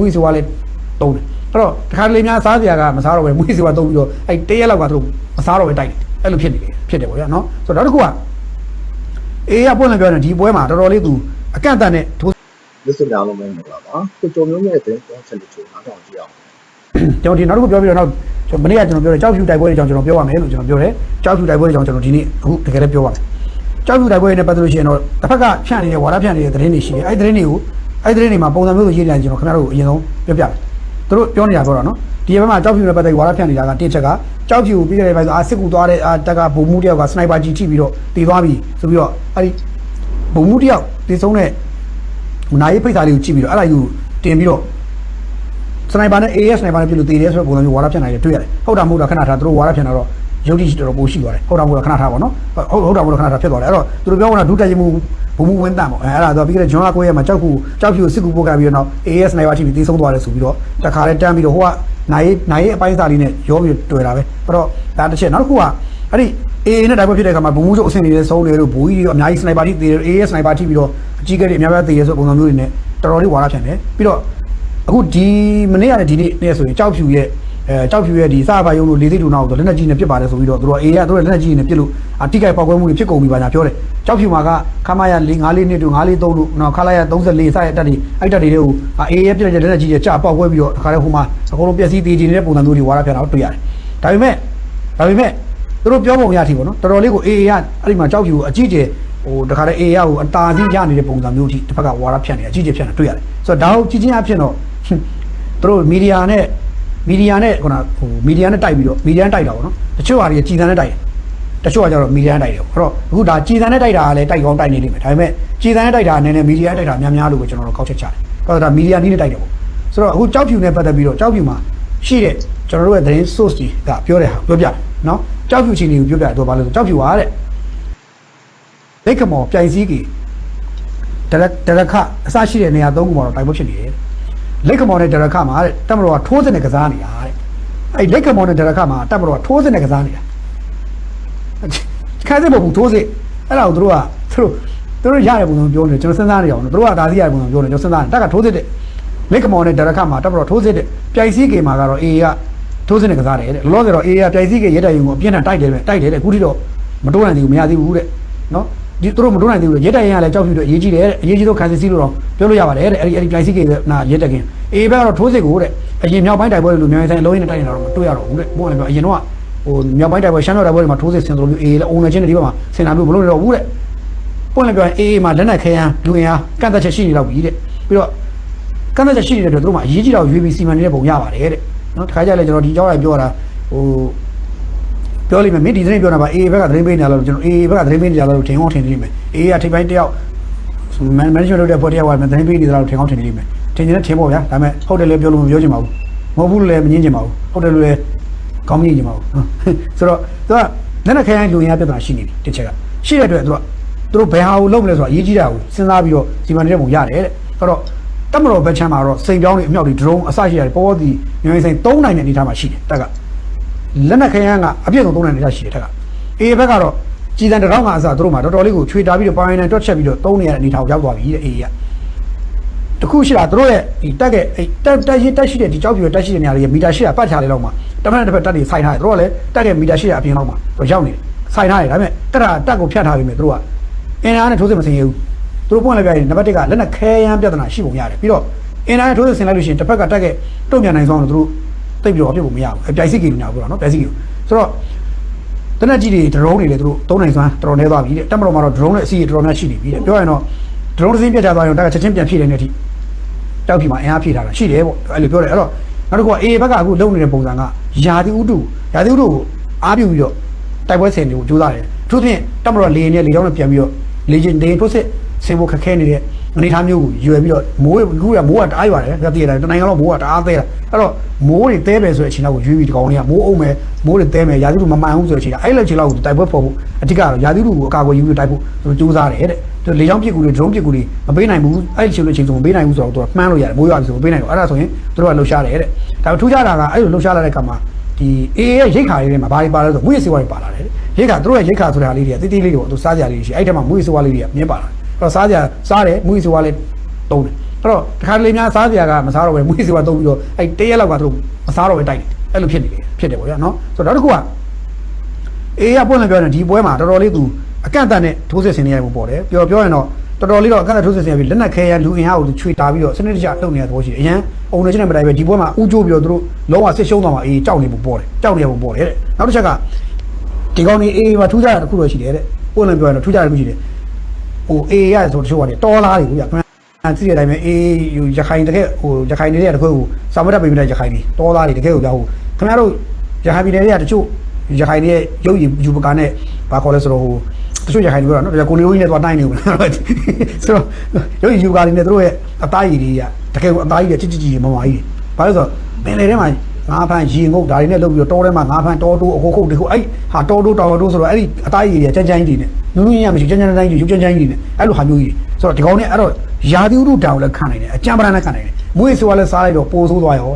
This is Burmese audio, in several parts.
မွေးစေဝါလည်းတုံးတယ်အဲ့တော့တခါတလေများစားစရာကမစားတော့ပဲမွေးစေဝါတုံးပြီးတော့အဲ့တရက်လောက်ကသူတို့မစားတော့ပဲတိုက်တယ်အဲ့လိုဖြစ်နေတယ်ဖြစ်တယ်ပေါ့ဗျာနော်ဆိုတော့နောက်တစ်ခုကအေးရပွင့်လည်းပြောတယ်ဒီပွဲမှာတော်တော်လေးသူအကန့်အသတ်နဲ့ထိုးလက်စများလုံးပဲမင်္ဂလာပါကိုကျော်မျိုးရဲ့တဲ့တော့ဆက်လက်ချိုးနားထောင်ကြည့်အောင်ကျွန်တော်ဒီနောက်တစ်ခုပြောပြီးတော့နောက်ကျွန်တော်မနေ့ကကျွန်တော်ပြောတယ်ကြောက်ဖြူတိုက်ပွဲတွေအကြောင်းကျွန်တော်ပြောပါမယ်လို့ကျွန်တော်ပြောတယ်ကြောက်ဖြူတိုက်ပွဲတွေအကြောင်းကျွန်တော်ဒီနေ့အခုတကယ်လည်းပြောပါမယ်ကြောက်ဖြူတိုက်ပွဲတွေနဲ့ပတ်သက်လို့ရှိရင်တော့တစ်ဖက်ကဖြန့်နေတဲ့ဝါဒဖြန့်နေတဲ့သတင်းတွေရှိတယ်အဲ့ဒီသတင်းတွေကို အဲ့ဒီသတင်းတွေမှာပုံစံမျိုးစုရေးတယ်ကျွန်တော်ခင်ဗျားတို့ကိုအရင်ဆုံးပြောပြမယ်သူတို့ပြောနေတာပြောတာနော်ဒီဘက်မှာကြောက်ဖြူနဲ့ပတ်သက်ပြီးဝါဒဖြန့်နေတာကတစ်ချက်ကကြောက်ဖြူကိုပြီးခဲ့တဲ့ဘက်ဆိုအာစစ်ကူသွားတဲ့အာတက်ကဘုံမှုတယောက်ကစနိုက်ပါကြီးထိပြီးတော့တည်သွားပြီဆိုပြီးတော့အဲ့ဒီဘုံမှုတယောက်တည်ဆုံးတဲ့နာရီဖိတ်စာလေးကိုကြည့်ပြီးတော့အဲ့ဒါယူတင်ပြီးတော့စနိုက်ပါနဲ့ AS စနိုက်ပါနဲ့ပြလို့တည်တယ်ဆိုတဲ့ပုံစံမျိုးဝါရဖြန့်နိုင်တယ်တွေ့ရတယ်ဟုတ်တာမဟုတ်တာခဏထားသူတို့ဝါရဖြန့်တာတော့ရုပ်တိတော်တော်ပိုရှိသွားတယ်ဟုတ်တာမဟုတ်တာခဏထားပါတော့ဟုတ်ဟုတ်တာမဟုတ်တာခဏထားဖြစ်သွားတယ်အဲ့တော့သူတို့ပြောတာဒုတက်ရင်မှု ဘုံမှုဝင်းတန်ပေါ့အဲအဲ့ဒါတော့ပြီးခဲ့တဲ့ဂျွန်လာကိုရဲ့မှာကြောက်ခုကြောက်ဖြူစစ်ကူပို့ကပြီးတော့ AS စနိုက်ပါထိပြီးတည်ဆုံးသွားတယ်ဆိုပြီးတော့တခါလဲတန်းပြီးတော့ဟိုကနိုင်နိုင်အပိုင်းစားလေးနဲ့ရောပြီးတွေ့တာပဲအဲ့တော့ဒါတစ်ချက်နောက်တစ်ခုကအဲ့ဒီ AA နဲ့တိုက်ပွဲဖြစ်တဲ့အခါမှာဘုံမှုချုပ်အဆင့်နေတဲ့ဆုံးတယ်လို့ဘူကြီးတွေအများကြီးစနိုက်ပါထိတည်တယ် AS စနိုက်ပါထိပြီးတော့အကြီးကဲတွေအများကြီးတည်ရဆိုပုံစံမျိုးတွေနဲ့တော်တော်လေးဝါရဖြန့်တယ်ပြီးတော့အခုဒီမနေ့ကလည်းဒီနေ့နေ့ဆိုရင်ကြောက်ဖြူရဲ့ အဲကြောက်ဖြူရဲ့ဒီစပါယုံလို့လေးသိတူနောက်တော့လက်နက်ကြီးနဲ့ပြစ်ပါတယ်ဆိုပြီးတော့သူတို့အေးရသူတို့လက်နက်ကြီးနဲ့ပြစ်လို့အတိကိုက်ပေါက်ကွဲမှုတွေဖြစ်ကုန်ပြီပါညာပြောတယ်ကြောက်ဖြူမှာကခမရ၄၅လေးနှစ်တူ၅လေး၃လို့နောက်ခလာရ34စတဲ့တက်တွေအဲ့တက်တွေကိုအေးရပြစ်တဲ့လက်နက်ကြီးရဲ့ကြာပေါက်ကွဲပြီးတော့တခါတည်းဟိုမှာအကုန်လုံးပျက်စီးသေးခြင်းတဲ့ပုံစံမျိုးတွေဝါရပြတာတွေ့ရတယ်ဒါပေမဲ့ဒါပေမဲ့သူတို့ပြောပုံရထီပေါ့နော်တော်တော်လေးကိုအေးရအဲ့ဒီမှာကြောက်ဖြူကိုအကြီးကျယ်ဟိုတခါတည်းအေးရကိုအတားစီးရနေတဲ့ပုံစံမျိုးထိတစ်ဖက်ကဝါရဖြန့်နေအကြီးကျယ်ဖြန့်နေတွေ့ရတယ်ဆိုတော့ဒါကိုကြီးချင်းအဖြစ်တော့သူတို့မီဒီယာနဲ့ မီဒီယာနဲ့ခုနဟိုမီဒီယာနဲ့တိုက်ပြီးတော့မီဒီယာနဲ့တိုက်တာပေါ့နော်တချို့ဟာတွေကြည်စံနဲ့တိုက်တယ်တချို့ကကျတော့မီဒီယာနဲ့တိုက်တယ်ပေါ့အဲ့တော့အခုဒါကြည်စံနဲ့တိုက်တာကလည်းတိုက်ကောင်းတိုက်နေလိမ့်မယ်ဒါပေမဲ့ကြည်စံနဲ့တိုက်တာကနည်းနည်းမီဒီယာနဲ့တိုက်တာများများလို့ပဲကျွန်တော်တို့ကောက်ချက်ချတယ်ဘာလို့ဒါမီဒီယာနည်းနဲ့တိုက်တယ်ပေါ့ဆိုတော့အခုကြောက်ဖြူနဲ့ပတ်သက်ပြီးတော့ကြောက်ဖြူမှာရှိတဲ့ကျွန်တော်တို့ရဲ့သတင်း source တွေကပြောတဲ့ဟာပြောပြတယ်နော်ကြောက်ဖြူချင်းတွေကိုပြောပြတယ်တော့ဘာလို့လဲဆိုကြောက်ဖြူဟာတဲ့လက်ခမော်ပြိုင်စည်းကြီးတရတရခအစရှိတဲ့နေရာသုံးခုမှာတော့တိုက်ပွဲဖြစ်နေတယ် လက်ကမော်နဲ့ဒရခမှာတဲ့တက်မတော်ကထိုးစင်နဲ့ကစားနေတာတဲ့အဲ့လက်ကမော်နဲ့ဒရခမှာတက်မတော်ကထိုးစင်နဲ့ကစားနေတာခိုင်းစင်မဟုတ်ဘူးထိုးစင်အဲ့ဒါကိုသူတို့ကသူတို့သူတို့ရတဲ့ပုံစံပြောနေတယ်ကျွန်တော်စဉ်းစားနေအောင်လို့သူတို့ကဒါစီရတဲ့ပုံစံပြောနေကျွန်တော်စဉ်းစားနေတက်ကထိုးစင်တဲ့လက်ကမော်နဲ့ဒရခမှာတက်မတော်ထိုးစင်တဲ့ပြိုင်စည်းကေမှာကတော့အေးကထိုးစင်နဲ့ကစားတယ်တဲ့လောလောဆယ်တော့အေးကပြိုင်စည်းကေရက်တိုင်ရုံကိုအပြင်းထန်တိုက်တယ်ပဲတိုက်တယ်တဲ့အခုထိတော့မတိုးနိုင်သေးဘူးမရသေးဘူးတဲ့နော် ဒီသူတို့မတိုးနိုင်သေးဘူးရက်တိုင်ရင်ကလည်းကြောက်ဖြူတော့အရေးကြီးတယ်တဲ့အရေးကြီးဆုံးခံစစ်စီးလို့တော့ပြောလို့ရပါတယ်တဲ့အဲ့ဒီအဲ့ဒီပြိုင်စည်းကေနာရက်တက်ကင်အေးဘက်ကတော့ထိုးစစ်ကိုတဲ့အရင်မြောက်ပိုင်းတိုက်ပွဲတွေလိုမျိုးဆိုင်အလုံးရင်းနဲ့တိုက်နေတာတော့မတွေ့ရတော့ဘူးတဲ့ဘုန်းကလည်းပြောအရင်တော့ဟိုမြောက်ပိုင်းတိုက်ပွဲရှမ်းမြောက်တိုက်ပွဲတွေမှာထိုးစစ်ဆင်သလိုမျိုးအေးလည်းအုံနေချင်းတွေဒီဘက်မှာဆင်တာမျိုးမလုပ်ရတော့ဘူးတဲ့ဘုန်းလည်းပြောရင်အေးမှာလက်နက်ခဲယမ်းလူငယ်အားကန့်သက်ချက်ရှိနေတော့ပြီတဲ့ပြီးတော့ကန့်သက်ချက်ရှိနေတဲ့အတွက်သူတို့မှာအရေးကြီးတော့ UAB စီမံနေတဲ့ပုံရပါတယ်တဲ့နော်တခါကြလဲကျွန်တော်ဒီကြောက်ရပြောတာဟို ပြောလိမ့်မယ်မင်းဒီသတင်းပြောတာပါအေးဘက်ကသတင်းပေးနေလားလို့ကျွန်တော်အေးဘက်ကသတင်းပေးနေလားလို့ထင်အောင်ထင်နေလိမ့်မယ်အေးကထိပ်ပိုင်းတယောက် management လုပ်တဲ့ဖွဲ့တယောက်ကသတင်းပေးနေတယ်လို့ထင်အောင်ထင်နေလိမ့်မယ်ထင်ချင်တဲ့ထင်ပေါ့ဗျာဒါပေမဲ့ဟုတ်တယ်လည်းပြောလို့မပြောချင်ပါဘူးမဟုတ်ဘူးလည်းမငင်းချင်ပါဘူးဟုတ်တယ်လို့လည်းကောင်းမငင်းချင်ပါဘူးဆိုတော့သူကလက်နက်ခဲယမ်းလူရင်းပြဿနာရှိနေတယ်တစ်ချက်ကရှိတဲ့အတွက်သူကသူတို့ဘယ်ဟာကိုလုပ်မလဲဆိုတော့အရေးကြီးတာကိုစဉ်းစားပြီးတော့စီမံနေတဲ့ပုံရတယ်တဲ့အဲ့တော့တက်မတော်ဘက်ချမ်းမှာတော့စိန်ပြောင်းတွေအမြောက်တွေ drone အစရှိရတယ်ပေါ်ပေါ်ဒီမျိုးစိန်၃နိုင်တဲ့အနေထားမှာရှိတယ်တက်က လက်နက်ခဲယမ်းကအပြည့်စုံ၃နိုင်တဲ့အနေထားရှိတယ်တက်ကအေးဘက်ကတော့ကြည်တန်တစ်ထောင်ကအစသူတို့မှာတော်တော်လေးကိုချွေတာပြီးတော့ပိုင်းနဲ့တွက်ချက်ပြီးတော့သုံးနေရတဲ့အနေထားကိုရောက်သွားပြီတဲ့အေးကတခုရှိတာတို့ရဲ့ဒီတက်ကဲအဲ့တက်တက်ရှိတက်ရှိတဲ့ဒီကြောက်ပြတက်ရှိတဲ့နေရာတွေမီတာ800ပတ်ချလေးလောက်မှာတစ်ဖက်တစ်ဖက်တက်တွေဆိုင်ထားတယ်တို့ကလည်းတက်ကဲမီတာ800အပြင်လောက်မှာတော့ရောက်နေတယ်ဆိုင်ထားတယ်ဒါပေမဲ့တက်တာတက်ကိုဖြတ်ထားပြီမဲ့တို့ကအင်အားနဲ့ထိုးစစ်မစင်ရဘူးတို့ပွင့်လိုက်ပြရင်နံပါတ်1ကလက်နက်ခဲယမ်းပြဿနာရှိပုံရတယ်ပြီးတော့အင်အားနဲ့ထိုးစစ်ဆင်လိုက်လို့ရှိရင်တစ်ဖက်ကတက်ကဲတုံ့ပြန်နိုင်ဆောင်လို့တို့ တိတ်ပြီးတော့အပြစ်ကိုမရဘူးအပြိုင်စစ်ကီလူညာပြောတာနော်ပြိုင်စစ်ကီဆိုတော့တနက်ကြီးတွေ drone တွေလည်းတို့သုံးနိုင်စွမ်းတော်တော်နေသွားပြီတဲ့တက်မတော်မှာတော့ drone နဲ့အစီအတော်တော်များရှိနေပြီတဲ့ပြောရရင်တော့ drone တစ်စင်းပြတ်ကျသွားရင်တက်ကချက်ချင်းပြန်ဖြည့်တယ်နေတဲ့အထိတောက်ပြီမှာအင်အားဖြည့်ထားတာရှိတယ်ပေါ့အဲ့လိုပြောတယ်အဲ့တော့နောက်တစ်ခုက A ဘက်ကအခုလုံနေတဲ့ပုံစံကယာတိဥတုယာတိဥတုကိုအားပြုပြီးတော့တိုက်ပွဲဆင်တွေကိုကြိုးစားတယ်အထူးသဖြင့်တက်မတော်လေနဲ့လေကြောင်းနဲ့ပြန်ပြီးတော့လေဂျင်ဒေထိုးစစ်ဆင်ဖို့ခက်ခဲနေတဲ့ အနေအထားမျိုးကိုရွယ်ပြီးတော့မိုးလူကမိုးကတအားရွာတယ်ပြတည်တယ်တနိုင်ငံလုံးမိုးကတအားသေးတာအဲ့တော့မိုးတွေတဲပဲဆိုတဲ့အချိန်လောက်ကိုရွေးပြီးဒီကောင်လေးကမိုးအုံးမယ်မိုးတွေတဲမယ်ယာတိဥတုမမှန်ဘူးဆိုတဲ့အချိန်အဲ့လိုအချိန်လောက်ကိုတိုက်ပွဲဖော်ဖို့အဓိကတော့ယာတိဥတုကိုအကာအကွယ်ယူပြီးတိုက်ဖို့သူကြိုးစားတယ်တဲ့သူလေကြောင်းပစ်ကူတွေ drone ပစ်ကူတွေမပေးနိုင်ဘူးအဲ့ဒီအချိန်လိုအချိန်ဆိုမပေးနိုင်ဘူးဆိုတော့သူကမှန်းလို့ရတယ်မိုးရွာပြီဆိုမပေးနိုင်ဘူးအဲ့ဒါဆိုရင်သူတို့ကလှုပ်ရှားတယ်တဲ့ဒါပေမဲ့ထူးခြားတာကအဲ့လိုလှုပ်ရှားလာတဲ့ကမှာဒီ AA ရဲ့ရိတ်ခါလေးတွေမှာဘာတွေပါလဲဆိုမွေးစေဝါတွေပါလာတယ်ရိတ်ခါသူတို့ရဲ့ရိတ်ခါဆိုတာလေးတွေကတိတိလေးတွေကိုသူစားကြလေးတွေရှိအဲ့ထက်မှာမွေးစေဝါလေးတွေကမြင်ပါလာတယ်အဲ့ တော့စားကြစားတယ်မွေးစေဝါလေးတုံးတယ်အဲ့တော့တခါတလေများစားစရာကမစားတော့ပဲမွေးစီပါတုံးပြီးတော့အဲ့တရက်လောက်ကသူတို့မစားတော့ပဲတိုက်တယ်အဲ့လိုဖြစ်နေတယ်ဖြစ်တယ်ပေါ့ဗျာနော်ဆိုတော့နောက်တစ်ခုကအေးရပွင့်လည်းပြောရင်ဒီပွဲမှာတော်တော်လေးသူအကန့်အသတ်နဲ့ထိုးစစ်ဆင်နေရမှုပေါ့တယ်ပြောပြောရင်တော့တော်တော်လေးတော့အကန့်အသတ်ထိုးစစ်ဆင်ရပြီးလက်နက်ခဲရလူအင်အားကိုသူချွေတာပြီးတော့စနစ်တကျလုပ်နေတဲ့သဘောရှိတယ်အရင်အုံနေချင်းနဲ့မတိုင်ပဲဒီပွဲမှာဥကျိုးပြီးတော့သူတို့လုံးဝဆစ်ရှုံးသွားမှာအေးကြောက်နေဖို့ပေါ့တယ်ကြောက်နေဖို့ပေါ့တယ်တဲ့နောက်တစ်ချက်ကဒီကောင်ကြီးအေးမှာထူးခြားတာတစ်ခုတော့ရှိတယ်တဲ့ပွင့်လည်းပြောရင်တော့ထူးခြားတယ်တစ်ခုရှိတယ် ဟိုအေးရဆိုတချို့ကလေတော်လားတွေဗျာခင်ဗျာသိတဲ့အတိုင်းပဲအေးယူရခိုင်တကယ်ဟိုရခိုင်နေတဲ့တခွဲကိုစာမတ်တပ်ပေးမိတဲ့ရခိုင်တွေတော်လားတွေတကယ်ကိုဗျာဟိုခင်ဗျားတို့ရခိုင်ပြည်နယ်တွေကတချို့ရခိုင်တွေရဲ့ရုပ်ရည်ယူပကာနဲ့ဘာခေါ်လဲဆိုတော့ဟိုတချို့ရခိုင်တွေကတော့နော်ကိုနေဦးကြီးနဲ့သွားတိုင်းနေဘူးလားဆိုတော့ရုပ်ရည်ယူပကာတွေနဲ့တို့ရဲ့အသားရည်တွေကတကယ်ကိုအသားရည်တွေချစ်ချစ်ကြီးမမကြီးဘာလို့ဆိုတော့ပင်လေထဲမှာ ငါးဖန်ရေငုတ်ဒါတွေနဲ့လုပ်ပြီးတော့တောထဲမှာငါးဖန်တောတိုးအခုခုတ်တခုအဲ့ဟာတောတိုးတောတိုးဆိုတော့အဲ့ဒီအသားရည်တွေကြမ်းကြမ်းကြီးတွေနဲ့နူးနူးညံ့မရှိကြမ်းကြမ်းတိုင်းကြီးရုပ်ကြမ်းကြမ်းကြီးတွေနဲ့အဲ့လိုဟာမျိုးကြီးဆိုတော့ဒီကောင်နဲ့အဲ့တော့ယာတိဥဒုတောင်လည်းခံနိုင်တယ်အကြံပရဏလည်းခံနိုင်တယ်မွေးဆိုလည်းစားလိုက်တော့ပိုးဆိုးသွားရော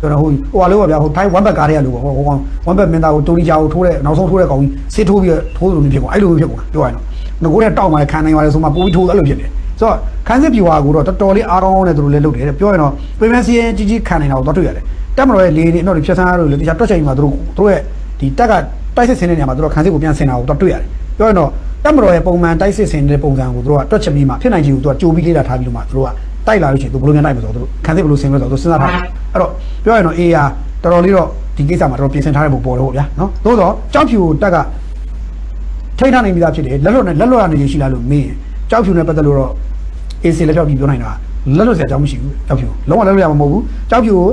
ကျွန်တော်ဟိုဟိုဟာလို့ပါဗျာဟိုထိုင်းဝမ်ဘတ်ကားတွေကလို့ပေါ့ဟိုကောင်ဝမ်ဘတ်မင်းသားကိုတိုရီဂျာကိုထိုးတဲ့နောက်ဆုံးထိုးတဲ့ကောင်ကြီးစစ်ထိုးပြီးထိုးလို့မျိုးဖြစ်ကုန်အဲ့လိုမျိုးဖြစ်ကုန်ပြောရရင်တော့ငကိုတဲ့တောက်မှလည်းခံနိုင်ပါလေဆိုမှပိုးပြီးထိုးအဲ့လိုဖြစ်တယ်ဆိုတော့ခန်းစစ်ပြူဟာကိုတော့တော်တော်လေးအားကောင်းနဲ့သူတို့လည်းလုပ်တယ်ပြောရင်တော့ပြင်ပန်းစီရင်ကြီးကြီးခံနိုင်တာကိုတော့တွေ့ရတယ် တက်မတော်ရဲ့လေနေတော့ဒီဖြတ်ဆန်းရလို့လေတခြားတွက်ချိန်မှာသူတို့သူတို့ရဲ့ဒီတက်ကတိုက်စစ်ဆင်းတဲ့နေရာမှာသူတို့ခန်းစစ်ကိုပြန်ဆင်တာကိုတော့တွေ့ရတယ်ပြောရင်တော့တက်မတော်ရဲ့ပုံမှန်တိုက်စစ်ဆင်တဲ့ပုံစံကိုသူတို့ကတွက်ချက်ပြီးမှဖြစ်နိုင်ချင်ကိုသူကကြိုပြီးလေးလာထားပြီးလို့မှသူတို့ကတိုက်လာလို့ရှိရင်သူဘယ်လိုများတိုက်မလို့ဆိုတော့သူတို့ခန်းစစ်ဘယ်လိုဆင်လို့ဆိုတော့သူစဉ်းစားထားတယ်အဲ့တော့ပြောရင်တော့အေးဟာတော်တော်လေးတော့ဒီကိစ္စမှာတော်တော်ပြင်ဆင်ထားတဲ့ပုံပေါ်တယ်ပေါ့ဗျာနော်သို့တော့ကြောက်ဖြူတက်ကထိထားနိုင်ပြီးသားဖြစ်တယ်လက်လွတ်နဲ့လက်လွတ်ရနေရှိလားလို့မေးရင်ကြောက်ဖြူနဲ့ပတ်သက်လို့တော့အေးစင်လက်ဖြောက်ပြီးပြောနိုင်တာလက်လွတ်စရာအကြောင်းမရှိဘူးကြောက်ဖြူလုံးဝလက်လွတ်ရမှာမဟုတ်ဘူးကြောက်ဖြူကို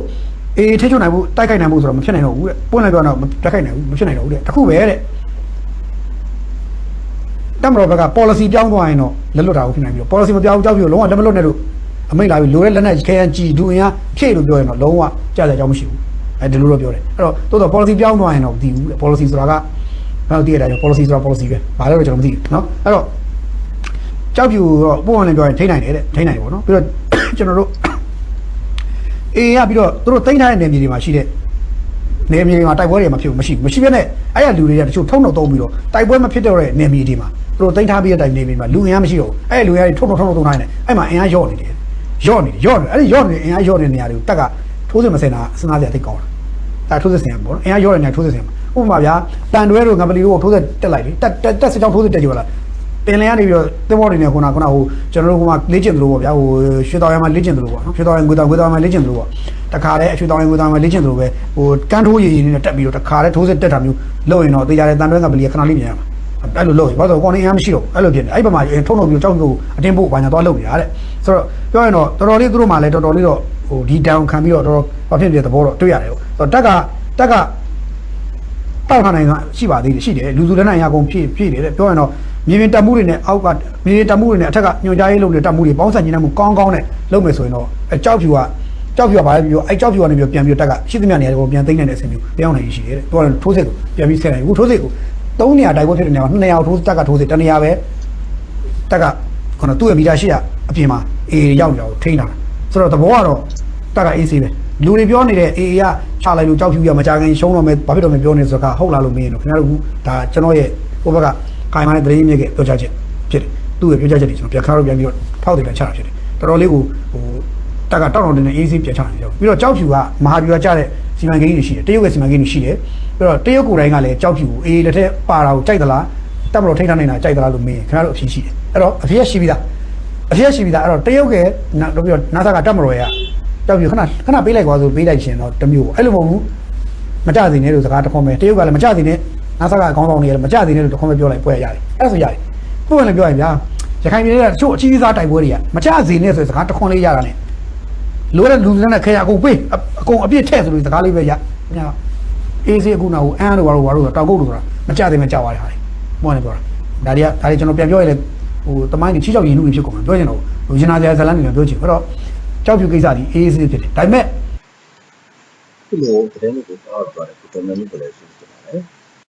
အေးထိချုံနိုင်ဖို့တိုက်ခိုက်နိုင်ဖို့ဆိုတော့မဖြစ်နိုင်တော့ဘူးတဲ့ပွင့်လိုက်ပြောတော့မတိုက်ခိုက်နိုင်ဘူးမဖြစ်နိုင်တော့ဘူးတဲ့တခုပဲတဲ့တက်မတော်ဘက်က policy ပြောင်းသွားရင်တော့လက်လွတ်တာကိုဖြစ်နိုင်ပြီးတော့ policy မပြောင်းကြောက်ဖြူလုံးဝလက်မလွတ်နဲ့လို့အမိတ်လာပြီးလိုတဲ့လက်နဲ့ခဲရန်ကြည်ဒူအင်အားဖြည့်လို့ပြောရင်တော့လုံးဝကြားစရာအကြောင်းမရှိဘူးအဲဒီလိုတော့ပြောတယ်အဲ့တော့တိုးတော့ policy ပြောင်းသွားရင်တော့မသိဘူးတဲ့ policy ဆိုတာကဘယ်လိုတည်ရတာလဲ policy ဆိုတာ policy ပဲဘာလဲတော့ကျွန်တော်မသိဘူးเนาะအဲ့တော့ကြောက်ဖြူတော့ပုံမှန်လည်းပြောရင်ထိနိုင်တယ်တဲ့ထိနိုင်တယ်ပေါ့နော်ပြီးတော့ ကျွန်တော်တို့ အေးရပြီးတော့သူတို့တိမ့်ထားတဲ့နေမြေတွေမှာရှိတဲ့နေမြေတွေမှာတိုက်ပွဲတွေမှာဖြစ်ဘူးမရှိဘူးမရှိဘဲနဲ့အဲ့ရလူတွေကတချို့ထုံတော့တုံးပြီးတော့တိုက်ပွဲမဖြစ်တော့တဲ့နေမြေတွေမှာသူတို့တိမ့်ထားပြီးတဲ့တိုင်နေမြေမှာလူအင်အားမရှိတော့ဘူးအဲ့လူအင်အားတွေထုံတော့ထုံတော့တုံးထားနေတယ်အဲ့မှာအင်အားရော့နေတယ်ရော့နေတယ်ရော့နေတယ်အဲ့ဒီရော့နေတဲ့အင်အားရော့နေတဲ့နေရာတွေကိုတက်ကထိုးစင်မစင်တာစဉ်းစားစရာသိကောင်းတာဒါထိုးစစ်ဆင်ရမှာပေါ့နော်အင်အားရော့နေတဲ့နေရာထိုးစစ်ဆင်ရမှာဥပမာဗျာတန်တွဲတို့ငပလီတို့ကိုထိုးစစ်တက်လိုက်လေတက်တက်တက်စစ်ကြောင်းထိုးစစ်တက်ကြလာ ပင်လယ်ကနေပြီးတော့တင်မောတွေနဲ့ခုနကခုနဟိုကျွန်တော်တို့ကလေ့ကျင့်သလိုပေါ့ဗျာဟိုရွှေတော်ရမ်းမှာလေ့ကျင့်သလိုပေါ့နော်ရွှေတော်ရမ်းငွေတော်ငွေတော်ရမ်းမှာလေ့ကျင့်သလိုပေါ့တခါတည်းအရွှေတော်ရမ်းငွေတော်ရမ်းမှာလေ့ကျင့်သလိုပဲဟိုကန်းထိုးရည်ရည်နဲ့တက်ပြီးတော့တခါတည်းထိုးစစ်တက်တာမျိုးလုပ်ရင်တော့တေးကြတဲ့တန်တွဲငပလီကခဏလေးပြန်ရမှာအဲ့လိုလုပ်ရင်ဘာလို့ကောင်းနေအမ်းမရှိတော့အဲ့လိုဖြစ်နေအဲ့ဘက်မှာထုံထုံမျိုးကြောက်မျိုးအတင်းပို့ဘာညာသွားလုပ်နေတာတဲ့ဆိုတော့ပြောရင်တော့တော်တော်လေးသူတို့မှလည်းတော်တော်လေးတော့ဟိုဒီတောင်ခံပြီးတော့တော်တော်ဘာဖြစ်ဖြစ်သဘောတော့တွေ့ရတယ်ပေါ့ဆိုတော့တက်ကတက်ကတောက်ထားနိုင်တာရှိပါသေးတယ်ရှိတယ်လူစုလက်နက်အရာကုန်ဖြည့်ဖြည့်တယ်တဲ့ပြောရင်တော့ မြေပြင်တက်မှုတွေနဲ့အောက်ကမြေပြင်တက်မှုတွေနဲ့အထက်ကညွှန်ကြားရေးလုပ်တဲ့တက်မှုတွေပေါင်းစပ်ညီနိုင်မှုကောင်းကောင်းနဲ့လုပ်မယ်ဆိုရင်တော့အကြောက်ဖြူကကြောက်ဖြူကဘာလဲပြောအဲကြောက်ဖြူကနေပြီးပြန်ပြီးတက်ကရှိသမျှနေရာတွေကိုပြန်သိမ်းနိုင်တဲ့အဆင့်မျိုးပြောင်းနိုင်ရှိတယ်တဲ့ပြောရင်ထိုးစစ်ကိုပြန်ပြီးဆက်နိုင်ဘူးထိုးစစ်ကိုသုံးနေရာတိုက်ပွဲဖြစ်တဲ့နေရာမှာနှစ်နေရာထိုးတက်ကထိုးစစ်တစ်နေရာပဲတက်ကခုနသူ့ရဲ့မီတာ800အပြင်မှာအေးရောက်ရောက်ထိန်းတာဆိုတော့သဘောကတော့တက်ကအေးဆေးပဲလူတွေပြောနေတဲ့အေးကချလိုက်လို့ကြောက်ဖြူရမကြခင်ရှုံးတော့မယ်ဘာဖြစ်တော့မယ်ပြောနေဆိုတော့ဟုတ်လားလို့မေးရင်တော့ခင်ဗျားတို့ကဒါကျွန်တော်ရဲ့ဟိုဘက်က ခိုင်မာတဲ့သတင်းမြစ်ကပြောချချက်ဖြစ်တယ်သူ့ရဲ့ပြောချချက်တွေကျွန်တော်ပြန်ခါတော့ပြန်ပြီးတော့ဖောက်တယ်ပြန်ချတာဖြစ်တယ်တော်တော်လေးကိုဟိုတက်ကတောက်တော်တင်နေအေးဆေးပြန်ချနေတယ်ပြီးတော့ကြောက်ဖြူကမဟာဗျူဟာကျတဲ့စီမံကိန်းတွေရှိတယ်တရုတ်ရဲ့စီမံကိန်းတွေရှိတယ်ပြီးတော့တရုတ်ကိုယ်တိုင်ကလည်းကြောက်ဖြူကိုအေးလက်ထက်ပါတာကိုကြိုက်သလားတက်မလို့ထိထားနေတာကြိုက်သလားလို့မေးရင်ခင်ဗျားတို့အဖြေရှိတယ်အဲ့တော့အဖြေရှိပြီးသားအဖြေရှိပြီးသားအဲ့တော့တရုတ်ကနောက်ပြီးတော့နာဆာကတက်မလို့ရကြောက်ဖြူခဏခဏပေးလိုက်ကွာဆိုပေးလိုက်ရှင်တော့တမျိုးအဲ့လိုမဟုတ်ဘူးမကြသေးနဲ့လို့စကားတစ်ခွန်းပဲတရုတ်ကလည်းမကြသေးနဲ့ နာဆာကအကောင်းဆောင်နေရတယ်မကြသေးနဲ့လို့တစ်ခွန်းပဲပြောလိုက်ပွဲရတယ်အဲ့ဒါဆိုရတယ်ခုကလည်းပြောရင်ဗျာရခိုင်ပြည်နယ်ကတချို့အကြီးစားတိုက်ပွဲတွေကမကြသေးနဲ့ဆိုစကားတစ်ခွန်းလေးရတာနဲ့လိုတဲ့လူလက်နဲ့ခဲရအကုန်ပေးအကုန်အပြစ်ထည့်ဆိုလို့စကားလေးပဲရညာအေးစေးအခုနောက်အန်းတို့ဘာလို့ဘာလို့တောက်ကုတ်တို့ဆိုတာမကြသေးမကြသွားတဲ့ဟာတွေမောနေပြောတာဒါတွေကဒါတွေကျွန်တော်ပြန်ပြောရလေဟိုတမိုင်းတွေချီချောက်ရင်လူတွေဖြစ်ကုန်မှာပြောချင်တော့ဟိုရင်နာစရာဇလန်းတွေလည်းပြောချင်အဲ့တော့ကြောက်ဖြူကိစ္စဒီအေးစေးဖြစ်တယ်ဒါပေမဲ့ခုလိုတရင်ကိုတော့တော့တယ်ကိုတော်များများကိုလည်းရှိတယ်